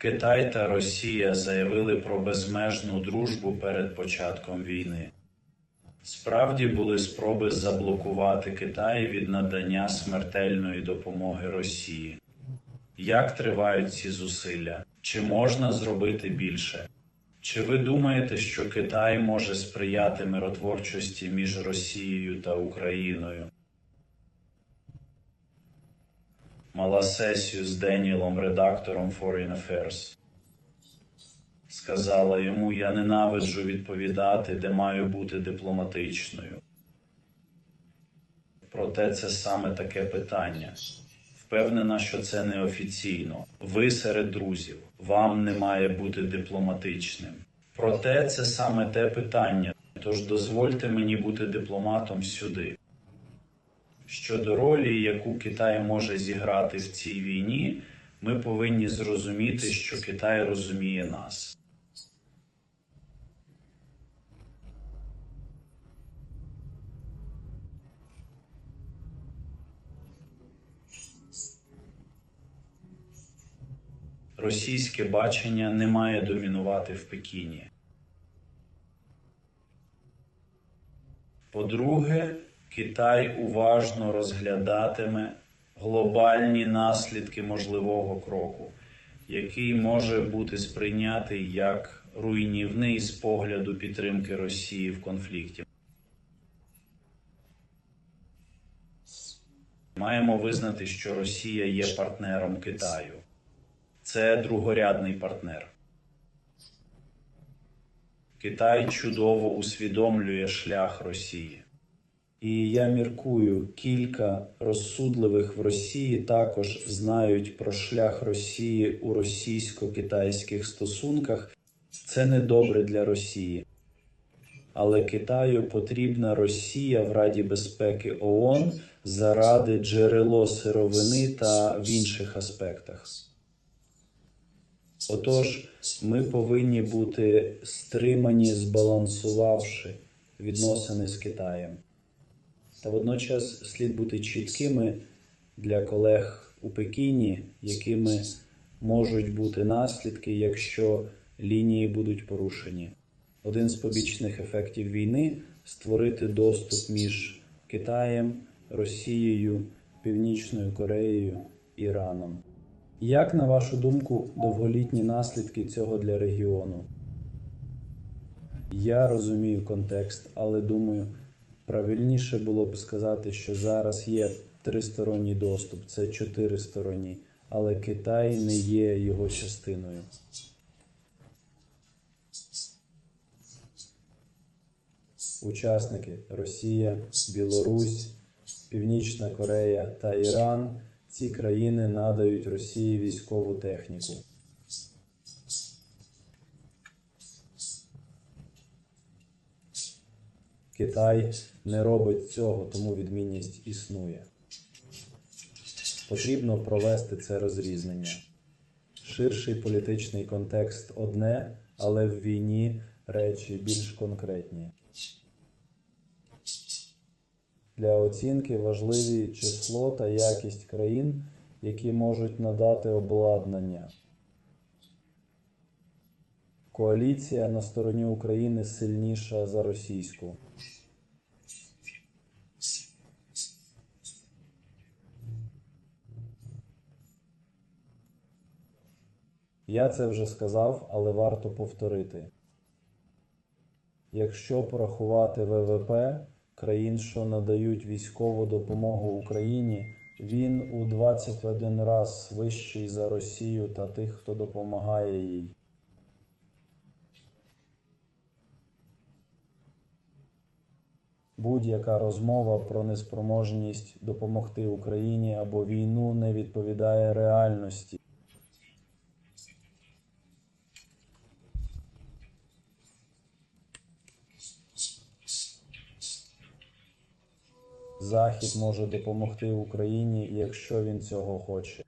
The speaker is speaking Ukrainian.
Китай та Росія заявили про безмежну дружбу перед початком війни. Справді були спроби заблокувати Китай від надання смертельної допомоги Росії. Як тривають ці зусилля? Чи можна зробити більше? Чи ви думаєте, що Китай може сприяти миротворчості між Росією та Україною? Мала сесію з Денілом, редактором Foreign Affairs. Сказала йому: Я ненавиджу відповідати, де маю бути дипломатичною. Проте це саме таке питання. Впевнена, що це неофіційно. Ви серед друзів. Вам не має бути дипломатичним. Проте це саме те питання. Тож дозвольте мені бути дипломатом сюди. Щодо ролі, яку Китай може зіграти в цій війні, ми повинні зрозуміти, що Китай розуміє нас. Російське бачення не має домінувати в Пекіні. По-друге, Китай уважно розглядатиме глобальні наслідки можливого кроку, який може бути сприйнятий як руйнівний з погляду підтримки Росії в конфлікті. Маємо визнати, що Росія є партнером Китаю. Це другорядний партнер. Китай чудово усвідомлює шлях Росії. І я міркую, кілька розсудливих в Росії також знають про шлях Росії у російсько-китайських стосунках. Це не добре для Росії. Але Китаю потрібна Росія в Раді безпеки ООН заради джерело сировини та в інших аспектах. Отож, ми повинні бути стримані, збалансувавши відносини з Китаєм. Та водночас слід бути чіткими для колег у Пекіні, якими можуть бути наслідки, якщо лінії будуть порушені. Один з побічних ефектів війни створити доступ між Китаєм, Росією, Північною Кореєю, Іраном. Як, на вашу думку, довголітні наслідки цього для регіону? Я розумію контекст, але думаю, правильніше було б сказати, що зараз є тристоронній доступ, це чотиристоронній, але Китай не є його частиною. Учасники Росія, Білорусь, Північна Корея та Іран. Ці країни надають Росії військову техніку. Китай не робить цього, тому відмінність існує. Потрібно провести це розрізнення. Ширший політичний контекст одне, але в війні речі більш конкретні. Для оцінки важливі число та якість країн, які можуть надати обладнання. Коаліція на стороні України сильніша за російську. Я це вже сказав, але варто повторити. Якщо порахувати ВВП країн, що надають військову допомогу Україні, він у 21 раз вищий за Росію та тих, хто допомагає їй. Будь-яка розмова про неспроможність допомогти Україні або війну не відповідає реальності. Захід може допомогти Україні, якщо він цього хоче.